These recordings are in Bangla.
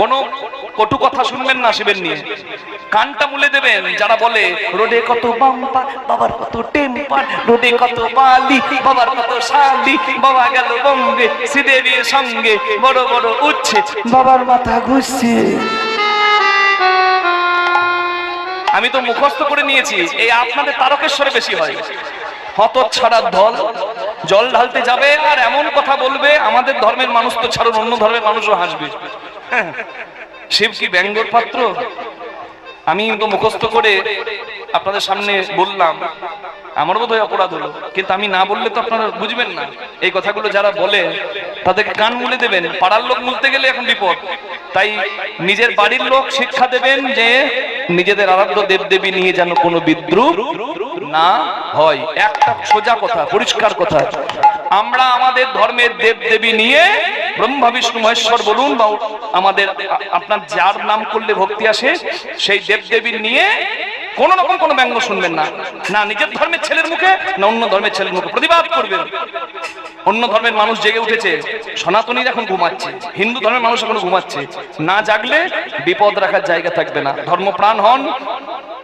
কোন কটু কথা শুনবেন না শিবের নিয়ে। কানটা মুলে দেবেন, যারা বলে, রোডে কত বাম্পার, বাবার কত টেম্পার, রোডে কত বালি, বাবার কত শালি, বাবা গেল বঙ্গে শ্রীদেবীর সঙ্গে বড় বড় উচ্ছে, বাবার মাথা ঘুরছে আমি তো মুখস্থ করে নিয়েছি, এই আপনাদের তারকেশ্বরে বেশি হয়। হত ছাড়ার দল, জল ঢালতে যাবে আর এমন কথা বলবে, আমাদের ধর্মের মানুষ তো ছাড়ুন, অন্য ধর্মের মানুষও হাসবে। শিব কি ব্যঙ্গর পাত্র? আমি তো মুখস্থ করে আপনাদের সামনে বললাম আমার বোধ হয় অপরাধ হলো। কিন্তু আমি না বললে তো আপনারা বুঝবেন না। এই কথাগুলো যারা বলে, তাদেরকে কান মুলে দেবেন। পাড়ার লোক মুলতে গেলে এখন বিপদ। তাই নিজের বাড়ির লোক শিক্ষা দেবেন যে, নিজেদের আরাধ্য দেবদেবী নিয়ে যেন কোনো বিদ্রুপ না হয়। একটা সোজা কথা, পরিষ্কার কথা। আমরা আমাদের ধর্মের দেবদেবী নিয়ে ব্রহ্মা, বিষ্ণু, মহেশ্বর বলুন বা আমাদের আপনার যার নাম করলে ভক্তি আসে, সেই দেব দেবদেবীর নিয়ে কোন রকম কোনো ব্যঙ্গ শুনবেন না। না নিজের ধর্মের ছেলের মুখে, না অন্য ধর্মের ছেলের মুখে প্রতিবাদ করবেন। অন্য ধর্মের মানুষ জেগে উঠেছে সনাতনীর এখন ঘুমাচ্ছে, হিন্দু ধর্মের মানুষ এখন ঘুমাচ্ছে। না জাগলে বিপদ রাখার জায়গা থাকবে না। ধর্মপ্রাণ হন,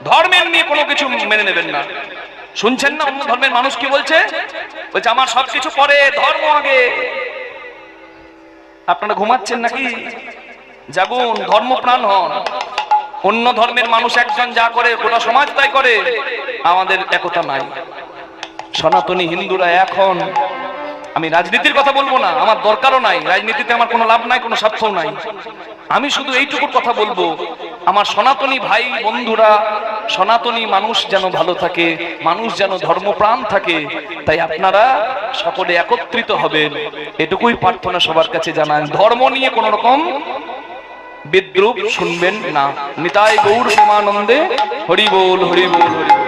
ধর্মের নিয়ে কোনো কিছু মেনে নেবেন না। শুনছেন না অন্য ধর্মের মানুষ কি বলছে? বলছে, আমার সবকিছু পরে, ধর্ম আগে। আপনারা ঘুমাচ্ছেন নাকি? জাগুন, ধর্মপ্রাণ হন। অন্য ধর্মের মানুষ একজন যা করে, গোটা সমাজ তাই করে। আমাদের একতা নাই। সনাতনী হিন্দুরা এখন, আমি রাজনীতির কথা বলব না, আমার দরকারও নাই। রাজনীতিতে আমার কোনো লাভ নাই, কোনো স্বার্থও নাই। আমি শুধু এইটুকুর কথা বলব, আমার সনাতনী ভাই বন্ধুরা সনাতনী মানুষ যেন ভালো থাকে, মানুষ যেন ধর্মপ্রাণ থাকে, তাই আপনারা সকলে একত্রিত হবেন। এটুকুই প্রার্থনা সবার কাছে জানান ধর্ম নিয়ে কোন রকম বিদ্রুপ শুনবেন না। নিতাই গৌর সমানন্দে হরি বল হরি বল হরি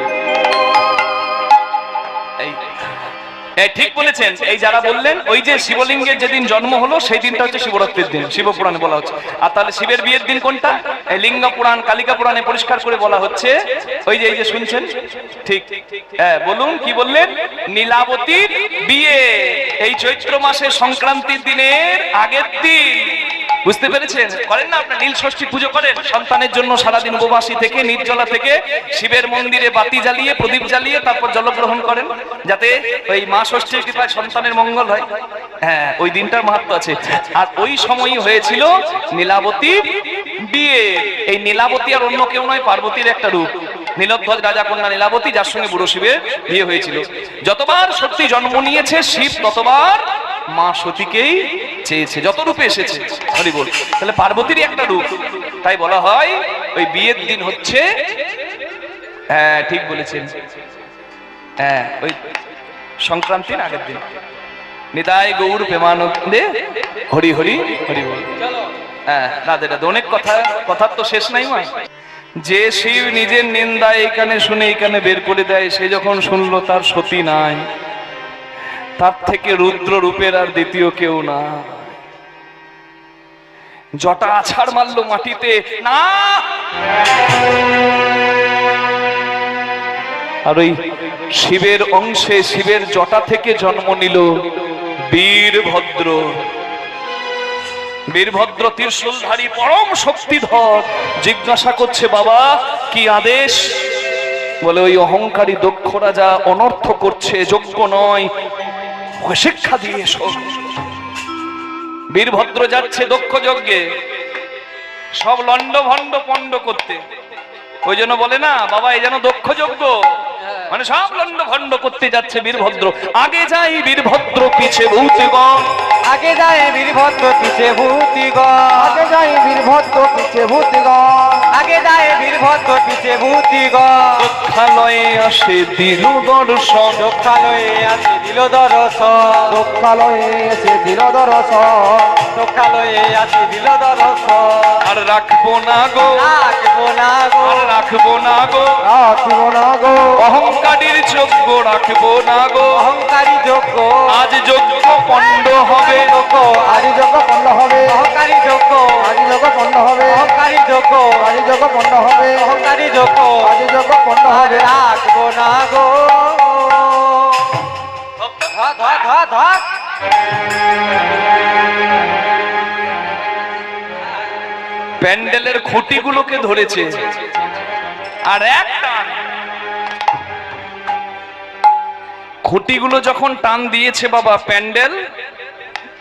ঠিক বলেছেন। এই যারা বললেন, ওই যে শিবলিঙ্গের যেদিন জন্ম হলো সেই দিনটা হচ্ছে শিবরাত্রির দিন, শিব পুরাণে বলা হচ্ছে। আর তাহলে শিবের বিয়ের দিন কোনটা? এই লিঙ্গ পুরাণ, কালিকা পুরাণে পরিষ্কার করে বলা হচ্ছে। ওই যে, এই যে শুনছেন? ঠিক। হ্যাঁ বলুন, কি বললেন? নীলাবতীর বিয়ে। এই চৈত্র মাসের সংক্রান্তির দিনের আগের দিন। বুঝতে পেরেছেন? করেন না আপনার? নীল ষষ্ঠী পুজো করেন, সন্তানের জন্য সারাদিন উপবাসী থেকে, নির্জলা থেকে শিবের মন্দিরে বাতি জ্বালিয়ে, প্রদীপ জ্বালিয়ে তারপর জলগ্রহণ করেন, যাতে ওই মা ষষ্ঠীর কৃপায় সন্তানের মঙ্গল হয়। হ্যাঁ ওই দিনটার মাহাত্ম আছে। আর ওই সময়ই হয়েছিল নীলাবতী বিয়ে। এই নীলাবতী আর অন্য কেউ নয়, পার্বতীর একটা রূপ। নীলধ্বজ রাজা কন্যা নীলাবতী, যার সঙ্গে বুড়ো শিবের বিয়ে হয়েছিল। যতবার সত্যি জন্ম নিয়েছে, শিব ততবার মা সতীকেই চেয়েছে, যত রূপে এসেছে হরি বল। তাহলে পার্বতীরই একটা রূপ। তাই বলা হয়, ওই বিয়ের দিন হচ্ছে হ্যাঁ ঠিক বলেছেন। হ্যাঁ ওই সংক্রান্তির আগের দিন। নিতাই গৌর প্রেমানন্দে হরি হরি হরি বল। হ্যাঁ রাধে রাধে, অনেক কথা, কথার তো শেষ নাই মা। যে শিব নিজের নিন্দা এইখানে শুনে এইখানে বের করে দেয়, সে যখন শুনলো তার সতী নাই। তার থেকে রুদ্র রূপের আর দ্বিতীয় কেউ না। জটা আছাড় মারলো মাটিতে, না! আর ওই শিবের অংশে শিবের জটা থেকে জন্ম নিল বীরভদ্র। বীরভদ্র ত্রিশূলধারী পরম শক্তিধর জিজ্ঞাসা করছে, বাবা, কি আদেশ? বলে, ওই অহংকারী দক্ষ রাজা অনর্থ করছে, যোগ্য নয়। ওকে শিক্ষা দিয়ে এসো। বীরভদ্র যাচ্ছে দক্ষ যজ্ঞে। সব লন্ড ভণ্ড পণ্ড করতে। ওই জন্য বলে না বাবা এই যেন দক্ষ যজ্ঞ। মানে সব লন্ড ভণ্ড করতে যাচ্ছে বীরভদ্র। আগে যাই বীরভদ্র পিছে ভূতগণ আগে যায় বীরভদ্র পিছে ভূতিগণ আগে যাই বীরভদ্র পিছে ভূতিগণ আগে যায় বীরভদ্র পিছে ভূতিগণ। দক্ষালয়ে আসে দিল দর্শন দক্ষালয়ে আছে দিল দর্শন দক্ষালয়ে এসে দিল দর্শন দক্ষালয়ে আছে দিল দর্শন আর রাখব না গো। রাখব না গো। রাখব না গো। রাখিব না গো। অহংকারীর যোগ্য রাখব না গো। অহংকারী যোগ্য। আজ যোগ্য পণ্ড হবে। আদি যোগ্য পণ্ড হবে। পণ্ড হবে। অহংকারী যোগ্য আদি যোগ্য পণ্ড হবে। অহংকারী যোগ্য পণ্ড আর হবে রাখব না গো। ধর ধর ধর ধর। প্যান্ডেলের খুঁটিগুলোকে ধরেছে। আর এক টান খুঁটিগুলো যখন টান দিয়েছে বাবা প্যান্ডেল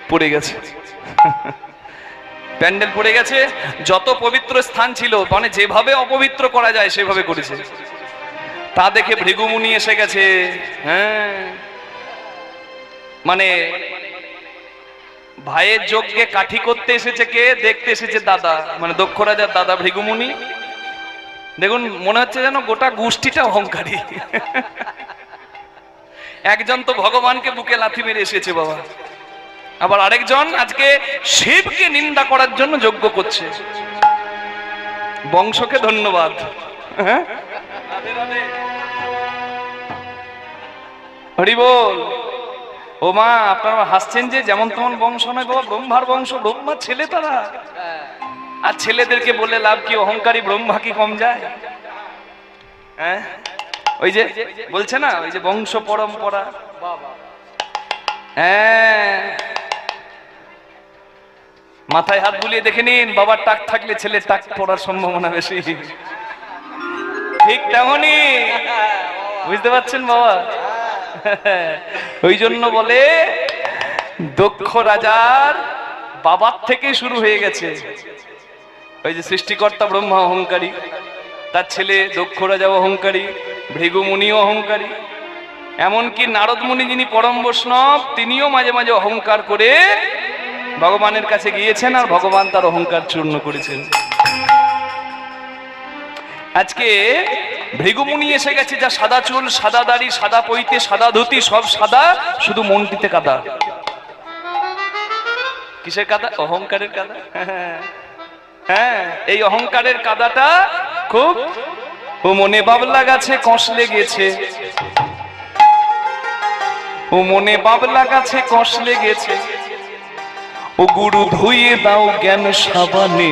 পড়ে গেছে। প্যান্ডেল পড়ে গেছে, যত পবিত্র স্থান ছিল মানে যেভাবে অপবিত্র করা যায়, সেভাবে করেছে। তা দেখে ভৃগুমুনি এসে গেছে হ্যাঁ। মানে ভাইয়ের যজ্ঞে কাঠি করতে এসেছে কে? দেখতে এসেছে দাদা মানে দক্ষ রাজার দাদা ভৃগুমুনি। দেখুন, মনে হচ্ছে যেন গোটা গোষ্ঠীটা অহংকারী। একজন তো ভগবানকে বুকে লাথি মেরে এসেছে, বাবা। আবার আরেকজন আজকে শিবকে নিন্দা করার জন্য যোগ্য করছে। বংশকে ধন্যবাদ। হ্যাঁ? হরি বল। ও মা, আপনারা হাসছেন যে যেমন তেমন বংশ নয় বাবা, ব্রহ্মার বংশ, ব্রহ্মার ছেলে তারা। আর ছেলেদেরকে বলে লাভ কি, অহংকারী ব্রহ্মা কি কম যায়? হ্যাঁ? ওই যে, বলছে না, ওই যে বংশ পরম্পরা। হ্যাঁ। মাথায় হাত বুলিয়ে দেখে নিন, বাবার টাক থাকলে ছেলে টাক পড়ার সম্ভাবনা বেশি। ঠিক তেমনই বুঝতে পারছেন বাবা? ওই জন্য বলে দক্ষ রাজার বাবার থেকে শুরু হয়ে গেছে। ওই যে সৃষ্টিকর্তা ব্রহ্মা অহংকারী, তার ছেলে দক্ষ রাজা অহংকারী, ভৃগু মুনিও অহংকারী, এমনকি নারদ মুনি যিনি পরম বৈষ্ণব, তিনিও মাঝে মাঝে অহংকার করে ভগবানের কাছে গিয়েছেন আর ভগবান তার অহংকার চূর্ণ করেছেন। আজকে ভৃগুমুনি এসে গেছে, যা সাদা চুল, সাদা দাড়ি, সাদা পৈতে, সাদা ধুতি, সব সাদা, শুধু মনটিতে কাদা। কিসের কাদা? অহংকারের কাদা? হ্যাঁ এই অহংকারের কাদাটা খুব ও মনে বাবলা গাছে কষলে গেছে ও মনে বাবলা গাছে কষলে গেছে ও গুরু ধুয়ে দাও জ্ঞান সাবানে।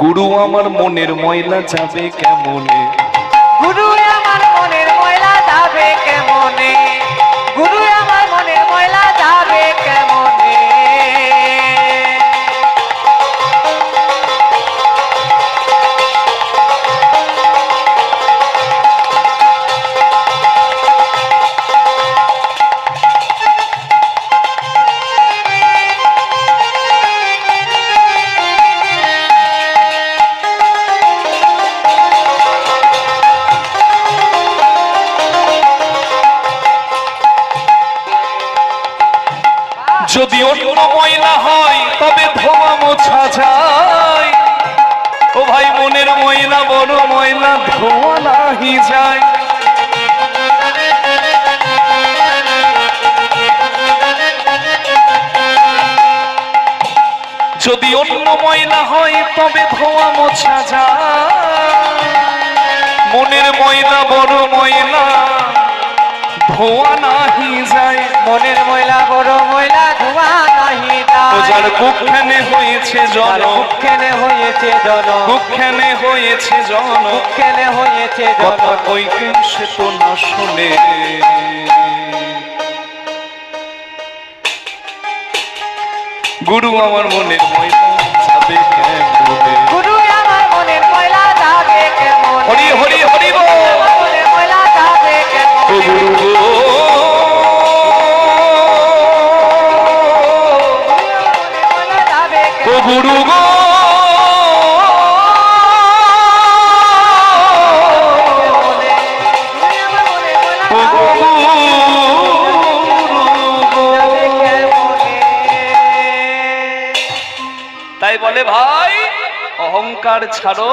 গুরু আমার মনের ময়লা যাবে কেমনে? গুরু আমার মনের ময়লা যাবে কেমনে? গুরু আমার মনের ময়লা যাবে কেমনে? যদি অন্য ময়লা হয়, তবে ধোয়া মোছা যায়। ও ভাই, মনের ময়লা, বড় ময়লা, ধোয়া নাহি যায়। যদি অন্য ময়লা হয়, তবে ধোয়া মোছা যায়। মনের ময়লা, বড় ময়লা ধোয়া নাহি যায় মনের ময়লা বড় ময়লা ধোয়া নাহি ও যার যায় হয়েছে জন বুকখানে হয়েছে জন কুক্ষানে হয়েছে জন বুকখানে হয়েছে জন কথা সে তো না শুনে। গুরু আমার মনের ময়লা যাবে কেমনে? গুরু আমার মনের ময়লা যাবে কেমন? হরি হরি অহংকার ছাড়ো।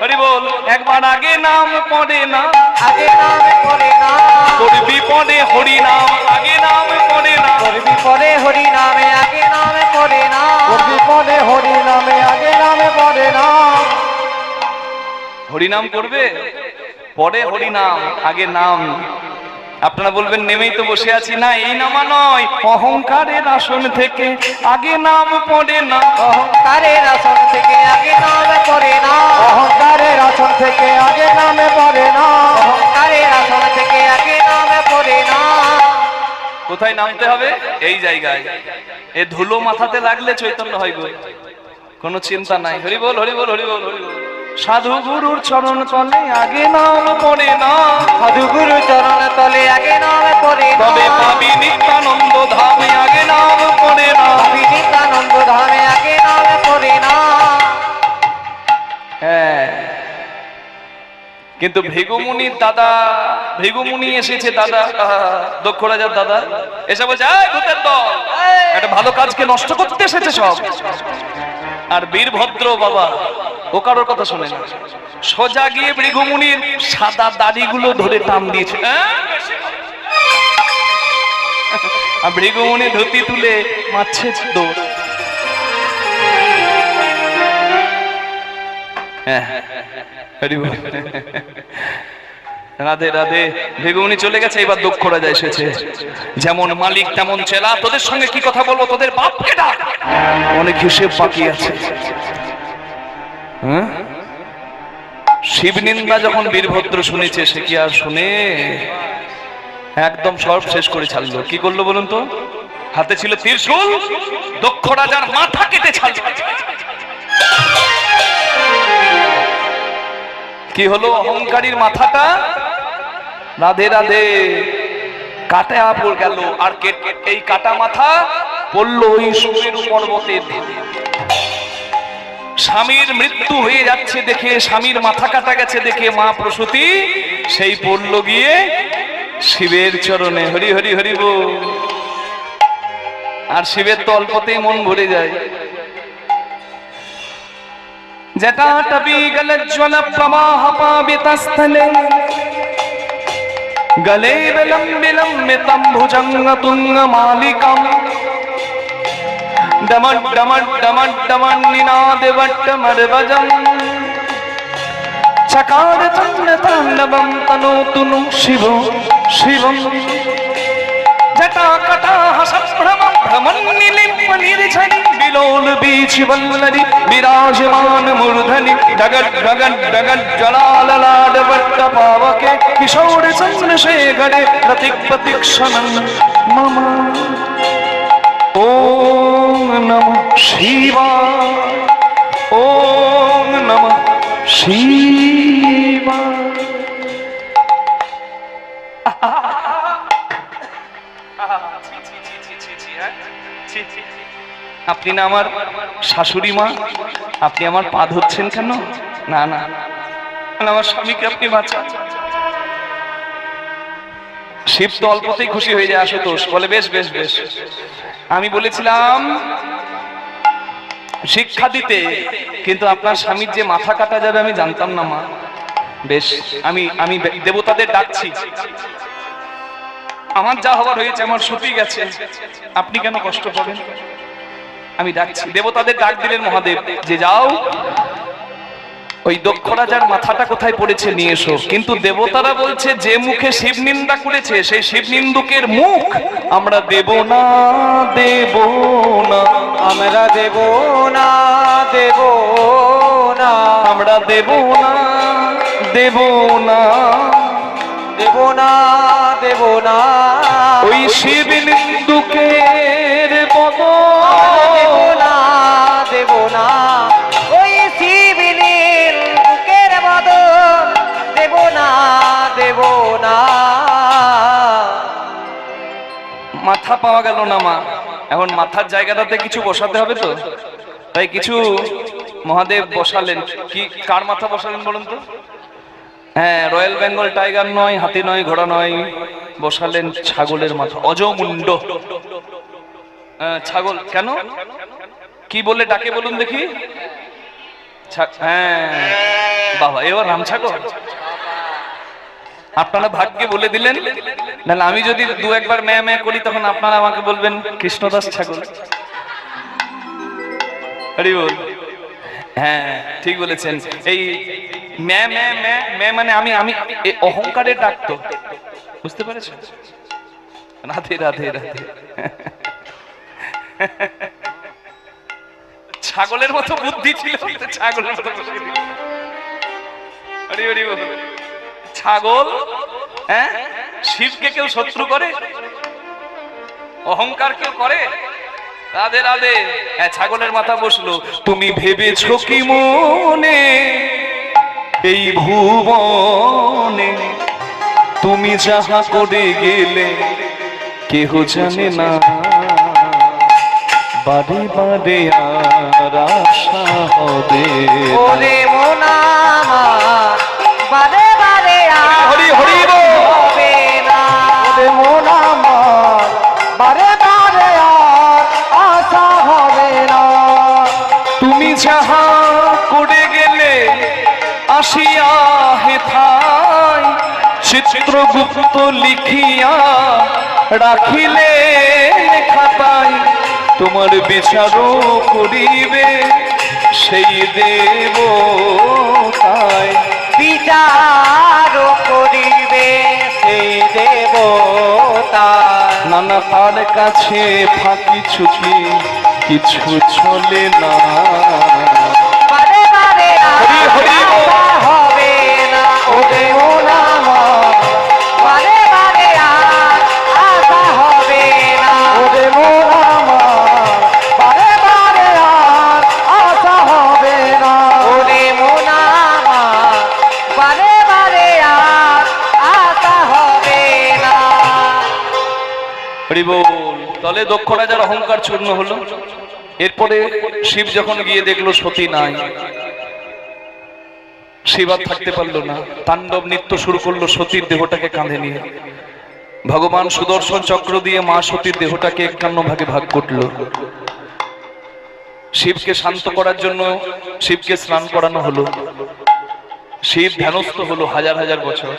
হরি বল একবার আগে নাম পড়ে না আগে নাম পড়ে না করবি পড়ে হরি নাম আগে নাম পড়ে না করবি পরে হরি নামে আগে নামে পড়ে না করবি পদে হরি নামে আগে নামে পদে নাম। হরিনাম করবে? পরে হরিনাম আগে নাম। আপনারা বলবেন নেমেই তো বসে আছি। না এই নামা নয়। অহংকারের আসন থেকে আগে নাম পড়ে না। অহংকারের আসন থেকে আগে নামে করে না। অহংকারের আসন থেকে আগে নামে পদে নাম অহংকারের আসন থেকে আগে নামে পড়ে না। কোথায় নামতে হবে? এই জায়গায়। এ ধুলো মাথাতে লাগলে চৈতন্য হয় গো কোনো চিন্তা নাই। হরি বল হরি বল হরি বল হরি বল। সাধু গুরুর চরণ তলে আগে নাম পড়ে না। সাধু গুরু চরণ তলে আগে নাম পড়ে না। তবে পাবি নিত্যানন্দ ধামে আগে নাম পড়ে না। পাবি নিত্যানন্দ ধামে আগে নাম পড়ে না। হ্যাঁ। কিন্তু ভেগুমুনির দাদা ভেগুমুনি এসেছে দাদা। দক্ষ রাজার দাদা। এসে বলছে "এই ভূতের দল একটা ভালো কাজকে নষ্ট করতে এসেছে সব। আর বীরভদ্র বাবা ও কারোর কথা শোনে সোজা গিয়ে ভৃগুমুনির সাদা দাড়িগুলো ধরে টান দিয়েছে হ্যাঁ? আর ভৃগুমুনি ধুতি তুলে মারছে দৌড় হ্যাঁ রাধে রাধে। ভেগুমনি চলে গেছে, এবার দক্ষ রাজা এসেছে। যেমন মালিক, তেমন চেলা। তোদের সঙ্গে কি কথা বলব? তোদের বাপকে ডাক। অনেক হিসেব বাকি আছে। হ্যাঁ? শিব নিন্দা যখন বীরভদ্র শুনেছে, সে কি আর শুনে? একদম সব শেষ করে ছাড়লো। কি করল বলুন তো? হাতে ছিল ত্রিশূল দক্ষ রাজার মাথা কেটে ছাড়লো। কি হলো? অহংকারীর মাথাটা? রাধে রাধে। কাটা পড় গেল আর এই কাটা মাথা পড়ল ওই শুকের উপর মতে স্বামীর মৃত্যু হয়ে যাচ্ছে দেখে, স্বামীর মাথা কাটা গেছে দেখে, মা প্রসূতি সেই পড়ল গিয়ে শিবের চরণে। হরি হরি হরি বল আর শিবের তো অল্পতেই মন ভরে যায়। জটা টবি গল জ্বল প্রবাহ পাবিতস্থলে मितं भुजङ्गतुङ्गमालिकम् डमड्डमड्डमड्डमन्निनादिवट्टमर्वजम् चकार चन्द्रताण्डवं तनोतु नु शिवो शिवम् जटाकटाः सम्भ्रमं भ्रमन्निलिम्बनिर्झरि विलोल बीचिवल्लरि विराजमान मूर्धनि डगड् डगड् डगड् ज्वलाललाडवट्ट पावके किशोर चन्द्रशेखरे प्रतिक् प्रतीक्षणं मम ॐ नमः शिवाय ॐ नमः शिवाय আপনি না আমার শাশুড়ি মা? আপনি আমার পা ধরছেন কেন? না না। আমার স্বামীকে আপনি বাঁচান। শিব তো অল্পতেই খুশি হয়ে যায়, আশুতোষ। বলে, বেশ বেশ বেশ। আমি বলেছিলাম, শিক্ষা দিতে, কিন্তু আপনার স্বামীর যে মাথা কাটা যাবে আমি জানতাম না, মা। বেশ, আমি আমি দেবতাদের ডাকছি। আমার যা হবার হয়েছে, আমার সত্যি গেছে। আপনি কেন কষ্ট পাবেন? আমি ডাকছি দেবতাদের ডাক দিলেন মহাদেব যে যাও। ওই দক্ষ রাজার মাথাটা কোথায় পড়েছে নিয়ে এসো। কিন্তু দেবতারা বলছে যে মুখে শিব নিন্দা করেছে সেই শিব নিন্দুকের মুখ আমরা দেব না দেব না। আমরা দেব না দেব না। আমরা দেব না দেব না। দেব না দেব না। ওই শিব নিন্দুকের মাথা পাওয়া গেল না মা। এখন মাথার জায়গাটাতে কিছু বসাতে হবে তো? তাই কিছু মহাদেব বসালেন। কি কার মাথা বসালেন বলুন তো? হ্যাঁ রয়্যাল বেঙ্গল টাইগার নয় হাতি নয় ঘোড়া নয় বসালেন ছাগলের মাথা। অজমুন্ড হ্যাঁ, ছাগল। কেন? কি বলে ডাকে বলুন দেখি। হ্যাঁ। বাবা এবার রাম ছাগল? আপনারা ভাগ্যে বলে দিলেন। নাহলে আমি যদি দু একবার ম্যা ম্যা করি, তখন আপনারা আমাকে বলবেন, কৃষ্ণদাস বল। হ্যাঁ ঠিক বলেছেন। এই ম্যা ম্যা ম্যা ম্যা মানে আমি আমি এ অহংকারের ডাক তো। বুঝতে পেরেছেন? রাধে রাধে রাধে। ছাগলের মতো বুদ্ধি ছিল, ছাগলের মতো বল। ছাগল হ্যাঁ? শিবকে কেউ শত্রু করে? অহংকার কেউ করে? রাধে রাধে। হ্যাঁ, ছাগলের মাথা বসল। তুমি ভেবেছো কি মনে? এই ভুবনে তুমি যাহা করে গেলে কেহ জানে না। বারে বারে আর আশা হবে। ওরে মোনা বারে চিত্রগুপ্ত লিখিয়া রাখিলে খাতায় তোমার বিচারও করিবে সেই দেব তাই বিচার করিবে সেই দেবতা নানা তার কাছে ফাঁকি ছুটি কিছু চলে না। দক্ষ রাজার অহংকার চূর্ণ হলো, এরপরে শিব যখন গিয়ে দেখল সতী নাই, শিব আর থাকতে পারল না, তাণ্ডব নৃত্য শুরু করল সতীর দেহটাকে কাঁধে নিয়ে। ভগবান সুদর্শন চক্র দিয়ে মা সতীর দেহটাকে একান্ন ভাগে ভাগ করল। শিবকে শান্ত করার জন্য শিবকে স্নান করানো হলো। শিব ধ্যানস্থ হলো হাজার হাজার বছর,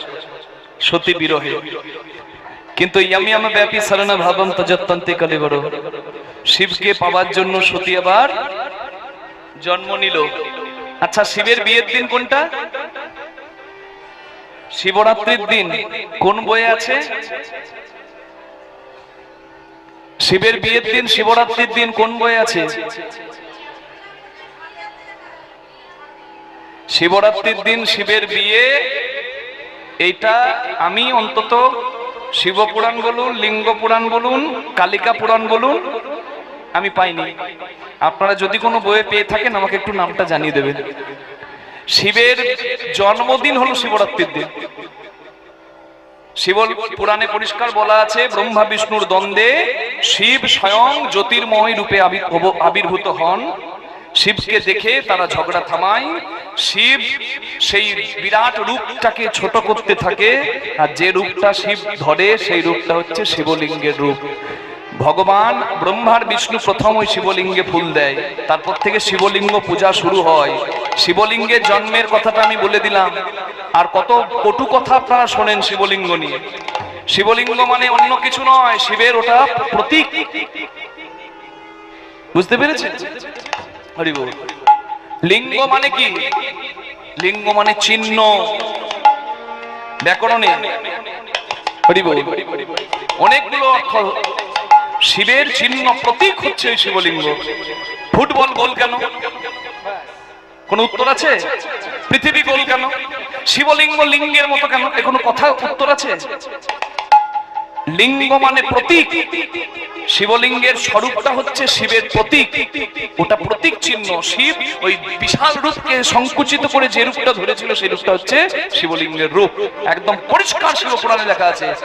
সতী বিরহে। কিন্তু ইয়ামি আমা ব্যাপী সারানা ভাবম কালে বড় শিবকে পাওয়ার জন্য সতী আবার জন্ম নিল। আচ্ছা শিবের বিয়ের দিন কোনটা? শিবরাত্রির দিন। কোন বইয়ে আছে? শিবের বিয়ের দিন, শিবরাত্রির দিন কোন বইয়ে আছে? শিবরাত্রির দিন শিবের বিয়ে, এইটা আমি অন্তত শিব পুরাণ বলুন লিঙ্গ পুরাণ বলুন কালিকা পুরাণ বলুন, আমি পাইনি। আপনারা যদি কোনো বইয়ে পেয়ে থাকেন, আমাকে একটু নামটা জানিয়ে দেবেন। শিবের জন্মদিন হলো শিবরাত্রির দিন। শিব পুরাণে পরিষ্কার বলা আছে, ব্রহ্মা, বিষ্ণুর দ্বন্দ্বে শিব স্বয়ং জ্যোতির্ময় রূপে আবির্ভূত হন। শিবকে দেখে তারা ঝগড়া থামায়। শিব সেই বিরাট রূপটাকে ছোট করতে থাকে, আর যে রূপটা শিব ধরে, সেই রূপটা হচ্ছে শিবলিঙ্গের রূপ। ভগবান ব্রহ্মার বিষ্ণু প্রথম ওই শিবলিঙ্গে ফুল দেয়, তারপর থেকে শিবলিঙ্গ পূজা শুরু হয়। শিবলিঙ্গের জন্মের কথাটা আমি বলে দিলাম। আর কত কটু কথা আপনারা শোনেন শিবলিঙ্গ নিয়ে। শিবলিঙ্গ মানে অন্য কিছু নয়, শিবের ওটা প্রতীক। বুঝতে পেরেছেন? লিঙ্গ মানে কি? লিঙ্গ মানে চিহ্ন। ব্যাকরণে। অনেকগুলো অর্থ শিবের চিহ্ন প্রতীক হচ্ছে এই শিবলিঙ্গ। ফুটবল গোল কেন? কোন উত্তর আছে? পৃথিবী গোল কেন? শিবলিঙ্গ লিঙ্গের মতো কেন? এ কোনো কথা উত্তর আছে? লিঙ্গ মানে প্রতীক। শিবলিঙ্গের স্বরূপটা হচ্ছে শিবের প্রতীক। ওটা প্রতীক চিহ্ন। শিব ওই বিশাল রূপকে সংকুচিত করে যে রূপটা ধরেছিল, সেই রূপটা হচ্ছে শিবলিঙ্গের রূপ। একদম পরিষ্কার শিবপুরাণে লেখা আছে।